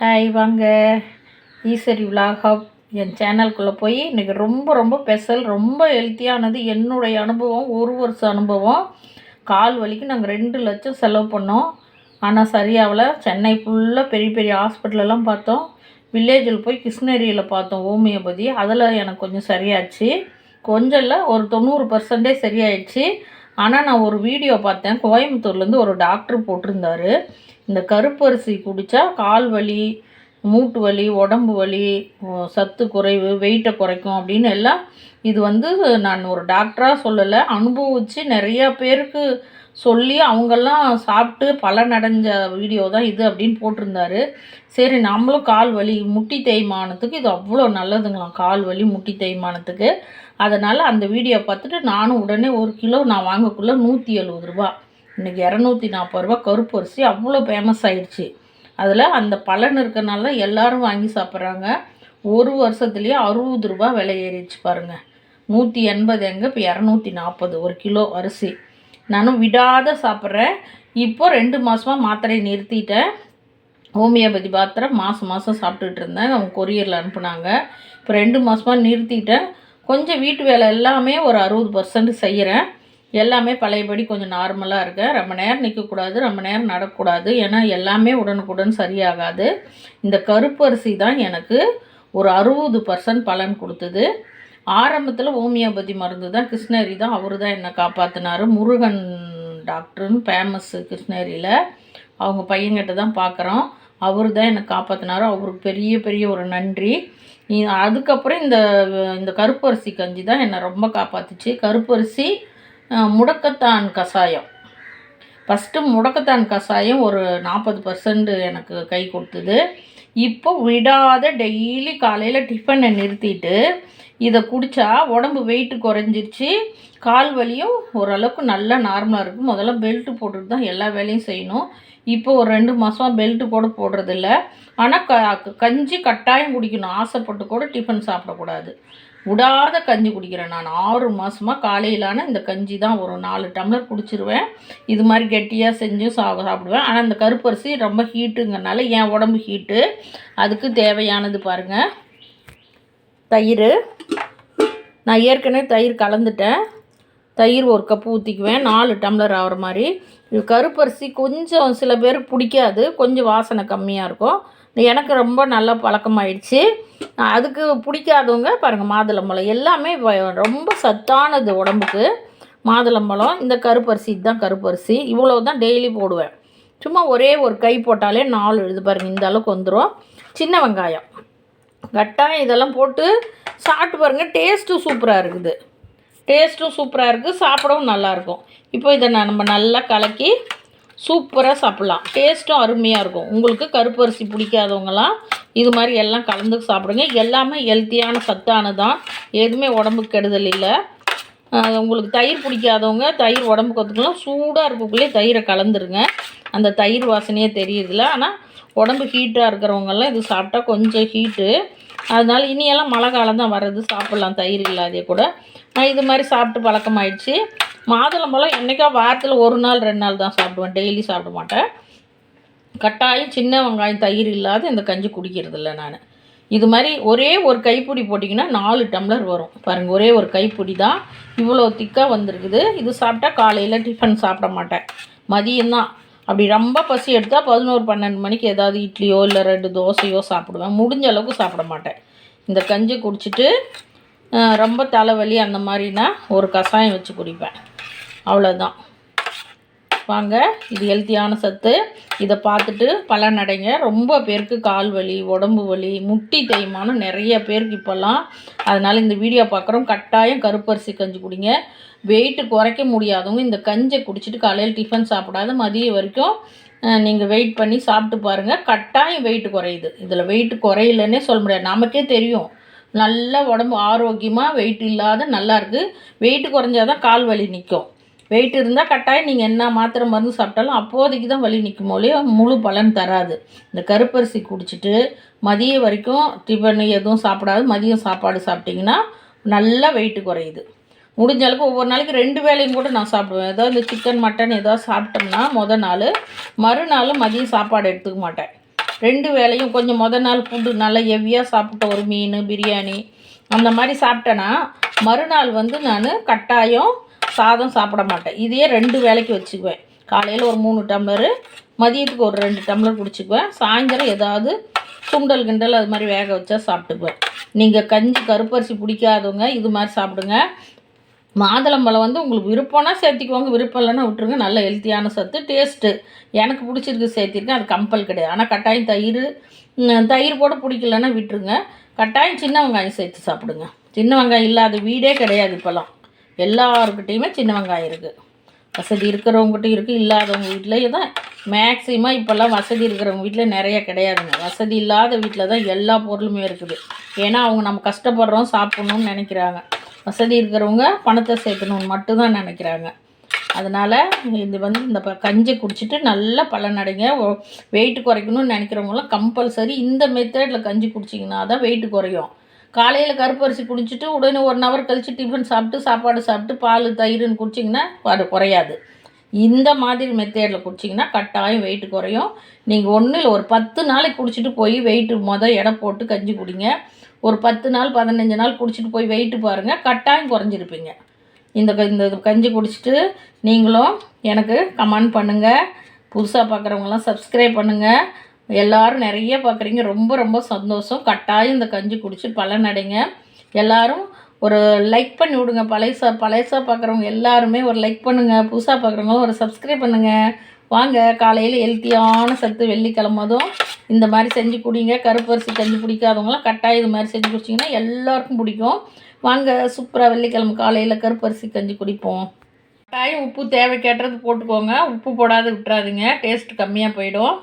Hi வாங்க. Eswari vlog hub என் சேனல்குள்ளே போய் இன்றைக்கி ரொம்ப ரொம்ப ஸ்பெஷல் ரொம்ப ஹெல்த்தியானது என்னுடைய அனுபவம் ஒரு வருஷம் அனுபவம். கால் வலிக்கு நாங்கள் ரெண்டு லட்சம் செலவு பண்ணோம். ஆனால் சரியாகல சென்னை ஃபுல்லாக பெரிய பெரிய ஹாஸ்பிட்டலெல்லாம் பார்த்தோம். வில்லேஜில் போய் கிருஷ்ணகிரியில் பார்த்தோம் ஹோமியோபதி. அதில் எனக்கு கொஞ்சம் சரியாச்சு. கொஞ்சம் இல்லை ஒரு தொண்ணூறு பர்சன்டே சரியாயிடுச்சு. ஆனால் நான் ஒரு வீடியோ பார்த்தேன். கோயம்புத்தூர்லேருந்து ஒரு டாக்டர் போட்டிருந்தாரு. இந்த கருப்பரிசி குடித்தா கால் வலி மூட்டு வலி உடம்பு வலி சத்து குறைவு வெயிட்டை குறைக்கும் அப்படின்னு எல்லாம் இது வந்து நான் ஒரு டாக்டராக சொல்லலை. அனுபவித்து நிறையா பேருக்கு சொல்லி அவங்கெல்லாம் சாப்பிட்டு பலனடைஞ்ச வீடியோ தான் இது அப்படின்னு போட்டிருந்தாரு. சரி நம்மளும் கால் வலி முட்டி தேய்மானத்துக்கு இது அவ்வளோ நல்லதுங்களாம் கால் வலி முட்டி தேய்மானத்துக்கு. அதனால் அந்த வீடியோ பார்த்துட்டு நானும் உடனே ஒரு கிலோ நான் வாங்கக்குள்ளே நூற்றி எழுபது ரூபா. இன்றைக்கி இரநூத்தி நாற்பது ரூபா கருப்பு அரிசி அவ்வளோ ஃபேமஸ் ஆயிடுச்சு. அதில் அந்த பலன் இருக்கிறனால எல்லாரும் வாங்கி சாப்பிட்றாங்க. ஒரு வருஷத்துலேயே அறுபது ரூபா விலை ஏறிடுச்சு பாருங்கள் நூற்றி எண்பது எங்கே? இப்போ இரநூத்தி நாற்பது ஒரு கிலோ அரிசி. நானும் விடாத சாப்பிட்றேன். இப்போ ரெண்டு மாதமாக மாத்திரையை நிறுத்திட்டேன். ஹோமியோபதி மாத்திரை மாதம் மாதம் சாப்பிட்டுட்டு இருந்தேன். அவங்க கொரியரில் அனுப்புனாங்க. இப்போ ரெண்டு மாதமாக நிறுத்திட்டேன். கொஞ்சம் வீட்டு வேலை எல்லாமே ஒரு அறுபது பர்சன்ட் செய்கிறேன் எல்லாமே பழையபடி கொஞ்சம் நார்மலாக இருக்கேன். ரொம்ப நேரம் நிற்கக்கூடாது ரொம்ப நேரம் நடக்கக்கூடாது. ஏன்னா எல்லாமே உடனுக்குடன் சரியாகாது. இந்த கருப்பரிசி தான் எனக்கு ஒரு அறுபது பர்சன்ட் பலன் கொடுத்தது. ஆரம்பத்தில் ஹோமியோபதி மருந்து தான் கிருஷ்ணகிரி தான் அவர் தான் என்னை காப்பாற்றினார் முருகன் டாக்டர்னு ஃபேமஸ்ஸு கிருஷ்ணகிரியில் அவங்க பையன்கிட்ட தான் பார்க்குறோம் அவர் தான் என்னை காப்பாற்றினார் அவருக்கு பெரிய பெரிய ஒரு நன்றி. அதுக்கப்புறம் இந்த இந்த கருப்பரிசி கஞ்சி தான் என்னை ரொம்ப காப்பாத்துச்சு. கருப்பரிசி முடக்கத்தான் கஷாயம். ஃபஸ்ட்டு முடக்கத்தான் கஷாயம் ஒரு நாற்பது பர்சன்ட் எனக்கு கை கொடுத்தது. இப்போ விடாத டெய்லி காலையில் டிஃபனை நிறுத்திட்டு இதை குடித்தா உடம்பு வெயிட்டு குறைஞ்சிருச்சு. கால் வலியும் ஓரளவுக்கு நல்லா நார்மலாக இருக்கும் முதல்ல பெல்ட்டு போட்டுட்டு தான் எல்லா வேலையும் செய்யணும். இப்போ ஒரு ரெண்டு மாதமாக பெல்ட்டு கூட போடுறதில்ல. ஆனால் க கஞ்சி கட்டாயம் குடிக்கணும். ஆசைப்பட்டு கூட டிஃபன் சாப்பிடக்கூடாது. விடாத கஞ்சி குடிக்கிறேன் நான். ஆறு மாதமாக காலையிலான இந்த கஞ்சி தான் ஒரு நாலு டம்ளர் குடிச்சிருவேன். இது மாதிரி கெட்டியாக செஞ்சு சா சாப்பிடுவேன். ஆனால் இந்த கருப்பரிசி ரொம்ப ஹீட்டுங்கிறனால என் உடம்பு ஹீட்டு அதுக்கு தேவையானது பாருங்கள் தயிர். நான் ஏற்கனவே தயிர் கலந்துட்டேன். தயிர் ஒரு கப்பு ஊற்றிக்குவேன் நாலு டம்ளர் ஆகிற மாதிரி. கருப்பரிசி கொஞ்சம் சில பேருக்கு பிடிக்காது. கொஞ்சம் வாசனை கம்மியாக இருக்கும். எனக்கு ரொம்ப நல்லா பழக்கமாயிடுச்சு. அதுக்கு பிடிக்காதவங்க பாருங்கள் மாதுளம்பழம். எல்லாமே வ- ரொம்ப சத்தானது உடம்புக்கு. மாதுளம்பழம் இந்த கருப்பரிசி இதுதான் கருப்பரிசி. இவ்வளோ தான் டெய்லி போடுவேன். சும்மா ஒரே ஒரு கை போட்டாலே நாலு இது பாருங்கள் இந்த அளவுக்கு வந்துடும் சின்ன வெங்காயம். கட்டாயம் இதெல்லாம் போட்டு சாப்பிட்டு பாருங்கள் டேஸ்ட்டும் சூப்பராக இருக்குது. டேஸ்ட்டும் சூப்பராக இருக்குது சாப்பிடவும் நல்லாயிருக்கும் இப்போ இதை நான் நம்ம நல்லா கலக்கி சூப்பராக சாப்பிட்லாம். டேஸ்ட்டும் அருமையாக இருக்கும். உங்களுக்கு கருப்பரிசி பிடிக்காதவங்களாம் இது மாதிரி எல்லாம் கலந்து சாப்பிடுங்க. எல்லாமே ஹெல்த்தியான சத்தானதான். எதுவுமே உடம்புக்கு கெடுதல் இல்லை. உங்களுக்கு தயிர் பிடிக்காதவங்க தயிர் உடம்புக்கு ஒத்துக்கலாம். சூடாக இருக்கக்குள்ளே தயிரை கலந்துருங்க. அந்த தயிர் வாசனையே தெரியுதுல ஆனால் உடம்பு ஹீட்டாக இருக்கிறவங்கெல்லாம் இது சாப்பிட்டா கொஞ்சம் ஹீட்டு அதனால் இனியெல்லாம் மழை காலம் தான் வர்றது. சாப்பிட்லாம் தயிர் இல்லாதே கூட. நான் இது மாதிரி சாப்பிட்டு பழக்கமாயிடுச்சு. மாதுளம்பழம் என்றைக்கா வாரத்தில் ஒரு நாள் ரெண்டு நாள் தான் சாப்பிடுவேன். டெய்லி சாப்பிட மாட்டேன். கட்டாயம் சின்ன வெங்காயம் தயிர் இல்லாத இந்த கஞ்சி குடிக்கிறதில்ல நான். இது மாதிரி ஒரே ஒரு கைப்பிடி போட்டிங்கன்னா நாலு டம்ளர் வரும். பாருங்கள் ஒரே ஒரு கைப்பிடி தான். இவ்வளோ திக்காக வந்திருக்குது. இது சாப்பிட்டா காலையில் டிஃபன் சாப்பிட மாட்டேன். மதியம்தான் அப்படி ரொம்ப பசி எடுத்தால் பதினோரு பன்னெண்டு மணிக்கு ஏதாவது இட்லியோ இல்லை ரெண்டு தோசையோ சாப்பிடுவேன். முடிஞ்ச அளவுக்கு சாப்பிட மாட்டேன். இந்த கஞ்சி குடிச்சிட்டு ரொம்ப தலைவலி அந்த மாதிரினா ஒரு கஷாயம் வச்சு குடிப்பேன். அவ்வளோதான் வாங்க. இது ஹெல்த்தியான சத்து. இதை பார்த்துட்டு பலனடைங்க. ரொம்ப பேருக்கு கால் வலி உடம்பு வலி முட்டி தேய்மானம் நிறைய பேருக்கு இப்போல்லாம் அதனால் இந்த வீடியோ பார்க்குறோம். கட்டாயம் கருப்பரிசி கஞ்சி குடிங்க. வெயிட்டு குறைக்க முடியாதவங்க இந்த கஞ்சை குடிச்சிட்டு காலையில் டிஃபன் சாப்பிடாத மதியம் வரைக்கும் நீங்கள் வெயிட் பண்ணி சாப்பிட்டு பாருங்கள் கட்டாயம் வெயிட்டு குறையுது. இதில் வெயிட் குறையலன்னே சொல்ல முடியாது. நமக்கே தெரியும். நல்ல உடம்பு ஆரோக்கியமாக வெயிட் இல்லாத நல்லாயிருக்கு வெயிட்டு குறைஞ்சாதான் கால் வலி நிற்கும். வெயிட் இருந்தால் கட்டாயம் நீங்கள் என்ன மாத்திரை மருந்து சாப்பிட்டாலும் அப்போதைக்கு தான் வலி நிற்கும் ஒழிய முழு பலன் தராது. இந்த கருப்பரிசி குடிச்சிட்டு மதியம் வரைக்கும் டிஃபன் எதுவும் சாப்பிடாது. மதியம் சாப்பாடு சாப்பிட்டிங்கன்னா நல்லா வெயிட் குறையுது. முடிஞ்ச அளவுக்கு ஒவ்வொரு நாளைக்கு ரெண்டு வேளையும் கூட நான் சாப்பிடுவேன். ஏதோ இந்த சிக்கன் மட்டன் ஏதாவது சாப்பிட்டோம்னா மொதல் நாள் மறுநாள் மதியம் சாப்பாடு எடுத்துக்க மாட்டேன். ரெண்டு வேளையும் கொஞ்சம் மொதல் நாள் ஃபுட்டு நல்லா ஹெவியாக சாப்பிட்ட ஒரு மீன் பிரியாணி அந்த மாதிரி சாப்பிட்டேன்னா மறுநாள் வந்து நான் கட்டாயம் சாதம் சாப்பிட மாட்டேன். இதையே ரெண்டு வேளைக்கு வச்சுக்குவேன். காலையில் ஒரு மூணு டம்ளரு மதியத்துக்கு ஒரு ரெண்டு டம்ளர் குடிச்சுக்குவேன். சாயந்தரம் ஏதாவது சுண்டல் கிண்டல் அது மாதிரி வேக வச்சா சாப்பிட்டுக்குவேன். நீங்கள் கஞ்சி கருப்பரிசி பிடிக்காதவங்க இது மாதிரி சாப்பிடுங்க. மாதுளம்பழம் வந்து உங்களுக்கு விருப்பம்னா சேர்த்திக்குவாங்க விருப்பம் இல்லைன்னா விட்டுருங்க. நல்ல ஹெல்த்தியான சத்து டேஸ்ட்டு எனக்கு பிடிச்சிருக்கு சேர்த்திருக்கேன். அது கம்பல் கிடையாது. ஆனால் கட்டாயம் தயிர் தயிர் கூட பிடிக்கலன்னா விட்டுருங்க. கட்டாயம் சின்ன வெங்காயம் சேர்த்து சாப்பிடுங்க. சின்ன வெங்காயம் இல்லாத வீடே கிடையாது இப்போல்லாம். எல்லாருக்கிட்டேயுமே சின்ன வெங்காயம் இருக்குது வசதி இருக்கிறவங்ககிட்ட இருக்குது இல்லாதவங்க வீட்டிலேயே தான் மேக்ஸிமம் இப்போல்லாம் வசதி இருக்கிறவங்க வீட்டில் நிறைய கிடையாதுங்க. வசதி இல்லாத வீட்டில் தான் எல்லா பொருளுமே இருக்குது. ஏன்னா அவங்க நம்ம கஷ்டப்படுறோம் சாப்பிட்ணுன்னு நினைக்கிறாங்க. வசதி இருக்கிறவங்க பணத்தை சேர்க்கணும்னு மட்டும்தான் நினைக்கிறாங்க. அதனால் இது வந்து இந்த ப கஞ்சி குடிச்சிட்டு நல்லா பலனடைங்க வெயிட் குறைக்கணும்னு நினைக்கிறவங்களாம் கம்பல்சரி இந்த மெத்தடில் கஞ்சி குடிச்சிங்கன்னா தான் வெயிட் குறையும். காலையில் கருப்பரிசி குடிச்சிட்டு உடனே ஒன் ஹவர் கழித்து டிஃபன் சாப்பிட்டு சாப்பாடு சாப்பிட்டு பால் தயிர்னு குடிச்சிங்கன்னா அது குறையாது. இந்த மாதிரி மெத்தேடில் குடிச்சிங்கன்னா கட்டாயம் வெயிட் குறையும். நீங்கள் ஒன்றில் ஒரு பத்து நாளைக்கு குடிச்சிட்டு போய் வெயிட்டு மொதல் எடை போட்டு கஞ்சி குடிங்க. ஒரு பத்து நாள் பதினஞ்சு நாள் குடிச்சிட்டு போய் வெயிட்டு பாருங்கள் கட்டாயம் குறைஞ்சிருப்பீங்க. இந்த க- இந்த கஞ்சி குடிச்சிட்டு நீங்களும் எனக்கு கமெண்ட் பண்ணுங்கள் புதுசாக பார்க்குறவங்களாம் சப்ஸ்கிரைப் பண்ணுங்கள் எல்லாரும் நிறைய பார்க்குறீங்க ரொம்ப ரொம்ப சந்தோஷம். கட்டாயம் இந்த கஞ்சி குடிச்சு பலனடைங்க எல்லாரும் ஒரு லைக் பண்ணி விடுங்க. பழைசா பழைசா பார்க்குறவங்க எல்லாருமே ஒரு லைக் பண்ணுங்கள் புதுசாக பார்க்குறவங்க ஒரு சப்ஸ்கிரைப் பண்ணுங்கள் வாங்க காலையில் ஹெல்த்தியான சத்து வெள்ளிக்கிழமதும் இந்த மாதிரி செஞ்சு குடிங்க. கருப்பரிசி கஞ்சி பிடிக்காதவங்களாம் கட்டாயம் இது மாதிரி செஞ்சு குடிச்சிங்கன்னா எல்லாருக்கும் பிடிக்கும். வாங்க சூப்பராக வெள்ளிக்கிழமை காலையில் கருப்பரிசி கஞ்சி குடிப்போம். கட்டாயம் உப்பு தேவை கேட்டுறது போட்டுக்கோங்க. உப்பு போடாத விட்டுறாதீங்க. டேஸ்ட் கம்மியாக போயிடும்.